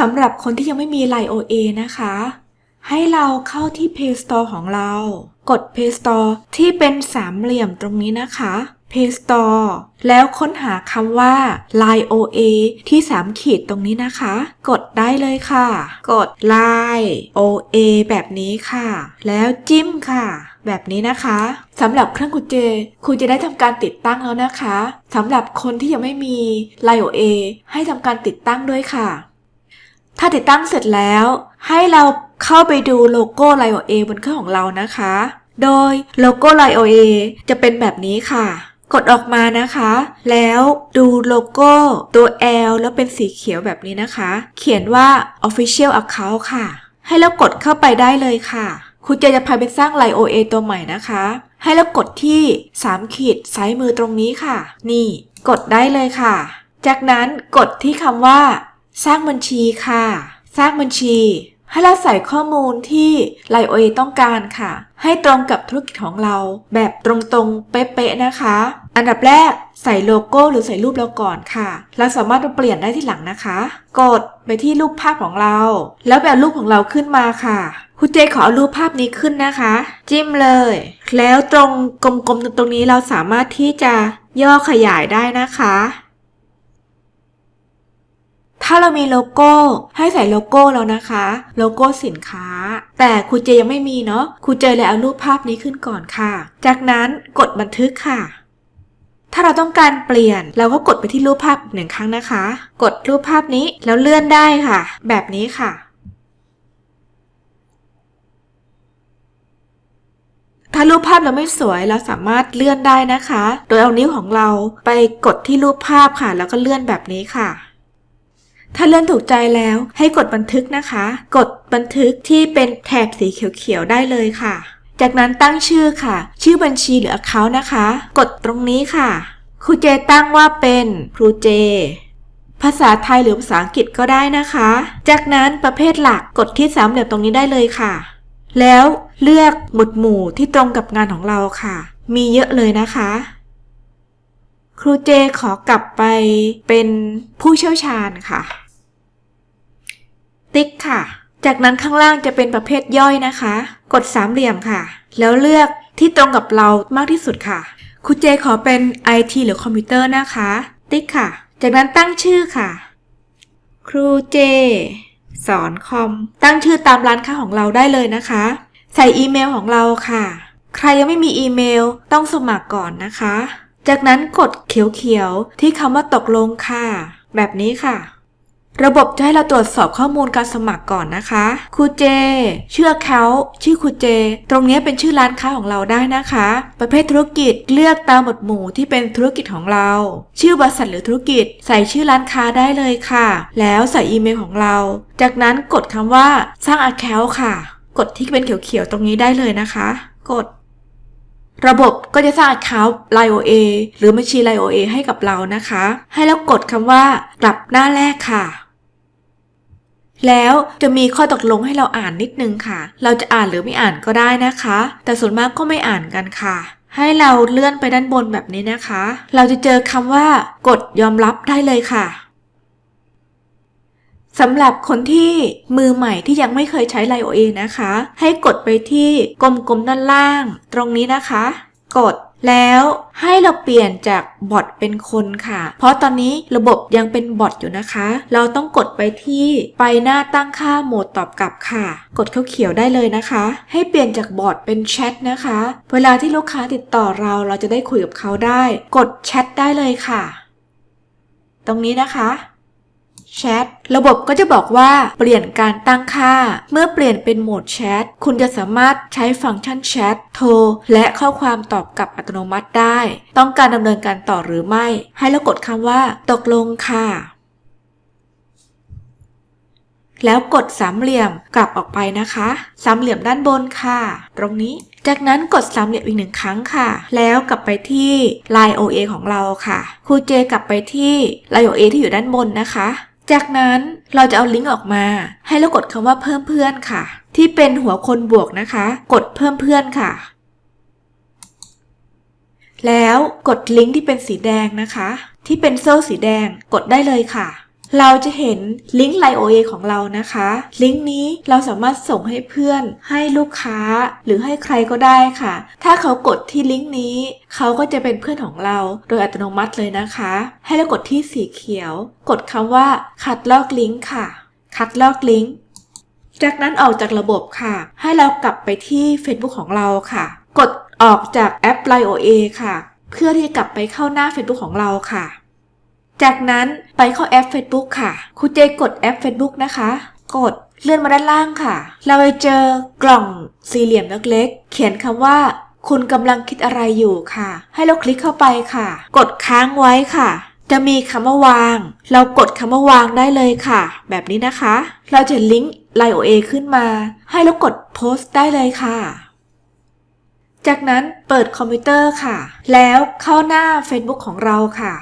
สำหรับคนที่ยังไม่มี Line OA นะคะ ให้เราเข้าที่ Play Store ของเรา กด Play Store ที่เป็นสามเหลี่ยมตรงนี้นะคะ Play Store แล้วค้นหาคำว่า Line OA ที่3ขีดตรงนี้นะคะ กดได้เลยค่ะ กด Line OA แบบนี้ค่ะ แล้วจิ้มค่ะ แบบนี้นะคะสำหรับเครื่องคุณเจ คุณจะได้ทำการติดตั้งแล้วนะคะสำหรับคนที่ยังไม่มี Line OA ให้ทำการติดตั้งด้วยค่ะ ถ้าติดตั้งเสร็จแล้ว ให้เราเข้าไปดูโลโก้ l i o a บนเครื่องของเรานะคะ โดยโลโก้ l i o a จะเป็นแบบนี้ค่ะ กดออกมานะคะ แล้วดูโลโก้ตัว L แล้วเป็นสีเขียวแบบนี้นะคะ เขียนว่า Official Account ค่ะ ให้เรากดเข้าไปได้เลยค่ะ คุณเจจะพาไปสร้าง l i o a ตัวใหม่นะคะ ให้เรากดที่3ขีดซ้ายมือตรงนี้ค่ะ นี่ กดได้เลยค่ะ จากนั้นกดที่คำว่า สร้างบัญชีค่ะ สร้างบัญชี ให้เราใส่ข้อมูลที่ไลโอเอต้องการค่ะ ให้ตรงกับธุรกิจของเรา แบบตรงๆ เป๊ะๆนะคะ อันดับแรกใส่โลโก้หรือใส่รูปเราก่อนค่ะ เราสามารถมาเปลี่ยนได้ที่หลังนะคะ กดไปที่รูปภาพของเรา แล้วแบบรูปของเราขึ้นมาค่ะ คุณเจขอเอารูปภาพนี้ขึ้นนะคะ จิ้มเลย แล้วตรงกลมๆตรงนี้เราสามารถที่จะย่อขยายได้นะคะ ถ้าเรามีโลโก้ให้ใส่โลโก้แล้วนะคะ โลโก้สินค้า แต่ครูเจยังไม่มีเนาะครูเจเลยเอารูปภาพนี้ขึ้นก่อนค่ะ จากนั้นกดบันทึกค่ะ ถ้าเราต้องการเปลี่ยน เราก็กดไปที่รูปภาพหนึ่งครั้งนะคะ กดรูปภาพนี้แล้วเลื่อนได้ค่ะ แบบนี้ค่ะถ้ารูปภาพเราไม่สวยเราสามารถเลื่อนได้นะคะ โดยเอานิ้วของเราไปกดที่รูปภาพค่ะ แล้วก็เลื่อนแบบนี้ค่ะ ถ้าเลื่อนถูกใจแล้วให้กดบันทึกนะคะ กดบันทึกที่เป็นแถบสีเขียวๆได้เลยค่ะ จากนั้นตั้งชื่อค่ะ ชื่อบัญชีหรือ account นะคะ กดตรงนี้ค่ะครูเจตั้งว่าเป็นครูเจ ภาษาไทยหรือภาษาอังกฤษก็ได้นะคะ จากนั้นประเภทหลักกดที่สามเหลี่ยมตรงนี้ได้เลยค่ะ แล้วเลือกหมวดหมู่ที่ตรงกับงานของเราค่ะ มีเยอะเลยนะคะ ครูเจขอกลับไปเป็นผู้เชี่ยวชาญค่ะ ติ๊กค่ะ จากนั้นข้างล่างจะเป็นประเภทย่อยนะคะ กดสามเหลี่ยมค่ะ แล้วเลือกที่ตรงกับเรามากที่สุดค่ะครูเจขอเป็น IT หรือคอมพิวเตอร์นะคะ ติ๊กค่ะ จากนั้นตั้งชื่อค่ะ ครูเจ สอนคอม ตั้งชื่อตามร้านค้าของเราได้เลยนะคะ ใส่อีเมลของเราค่ะ ใครยังไม่มีอีเมลต้องสมัครก่อนนะคะ จากนั้นกดเขียวๆ ที่คำว่าตกลงค่ะ แบบนี้ค่ะ ระบบจะให้เราตรวจสอบข้อมูลการสมัครก่อนนะคะครูเจ ชื่อเขาชื่อครูเจ ตรงนี้เป็นชื่อร้านค้าของเราได้นะคะ ประเภทธุรกิจเลือกตามหมวดหมู่ที่เป็นธุรกิจของเรา ชื่อบริษัทหรือธุรกิจ ใส่ชื่อร้านค้าได้เลยค่ะ แล้วใส่อีเมลของเรา จากนั้นกดคำว่าสร้าง Account ค่ะ กดที่เป็นเขียวๆตรงนี้ได้เลยนะคะ กด ระบบก็จะสร้าง Account LIOA หรือบัญชี Line OA ให้กับเรานะคะ ให้เรากดคำว่ากลับหน้าแรกค่ะ แล้วจะมีข้อตกลงให้เราอ่านนิดนึงค่ะ เราจะอ่านหรือไม่อ่านก็ได้นะคะ แต่ส่วนมากก็ไม่อ่านกันค่ะ ให้เราเลื่อนไปด้านบนแบบนี้นะคะ เราจะเจอคำว่ากดยอมรับได้เลยค่ะ สำหรับคนที่มือใหม่ที่ยังไม่เคยใช้ Line OA นะคะ ให้กดไปที่กลมๆด้านล่าง ตรงนี้นะคะ กดแล้วให้เราเปลี่ยนจากบอทเป็นคนค่ะ เพราะตอนนี้ระบบยังเป็นบอทอยู่นะคะ เราต้องกดไปที่ไปหน้าตั้งค่าโหมดตอบกลับค่ะ กดเข้าเขียวได้เลยนะคะ ให้เปลี่ยนจากบอทเป็นแชทนะคะ เวลาที่ลูกค้าติดต่อเราเราจะได้คุยกับเขาได้ กดแชทได้เลยค่ะ ตรงนี้นะคะ แชทระบบก็จะบอกว่าเปลี่ยนการตั้งค่า เมื่อเปลี่ยนเป็นโหมดแชทคุณจะสามารถใช้ฟังก์ชันแชทโทร และข้อความตอบกลับอัตโนมัติได้ ต้องการดำเนินการต่อหรือไม่ ให้เรากดคำว่า ตกลงค่ะ แล้วกดสามเหลี่ยมกลับออกไปนะคะ สามเหลี่ยมด้านบนค่ะ ตรงนี้จากนั้นกดสามเหลี่ยมอีกหนึ่งครั้งค่ะ แล้วกลับไปที่ Line OA ของเราค่ะครูเจกลับไปที่ Line OA ที่อยู่ด้านบนนะคะ จากนั้นเราจะเอาลิงก์ออกมา ให้เรากดคำว่าเพิ่มเพื่อนค่ะ ที่เป็นหัวคนบวกนะคะ กดเพิ่มเพื่อนค่ะ แล้วกดลิงก์ที่เป็นสีแดงนะคะ ที่เป็นโซ่สีแดงกดได้เลยค่ะ เราจะเห็นลิงก์ Line OA ของเรานะคะ ลิงก์นี้เราสามารถส่งให้เพื่อน ให้ลูกค้า หรือให้ใครก็ได้ค่ะ ถ้าเขากดที่ลิงก์นี้ เขาก็จะเป็นเพื่อนของเราโดยอัตโนมัติเลยนะคะ ให้เรากดที่สีเขียว กดคำว่าคัดลอกลิงก์ค่ะ คัดลอกลิงก์จากนั้นออกจากระบบค่ะ ให้เรากลับไปที่ Facebook ของเราค่ะ กดออกจากแอป Line OA ค่ะ เพื่อที่จะกลับไปเข้าหน้า Facebook ของเราค่ะ จากนั้นไปเข้าแอป Facebook ค่ะครูเจกดแอป Facebook นะคะ กดเลื่อนมาด้านล่างค่ะ เราไปเจอกล่องสี่เหลี่ยมเล็กๆ เขียนคำว่า คุณกำลังคิดอะไรอยู่ค่ะ ให้เราคลิกเข้าไปค่ะ กดค้างไว้ค่ะ จะมีคำว่าวาง เรากดคำว่าวางได้เลยค่ะ แบบนี้นะคะ เราจะลิงก์ Line OA ขึ้นมา ให้เรากดโพสต์ได้เลยค่ะ จากนั้นเปิดคอมพิวเตอร์ค่ะ แล้วเข้าหน้า Facebook ของเราค่ะ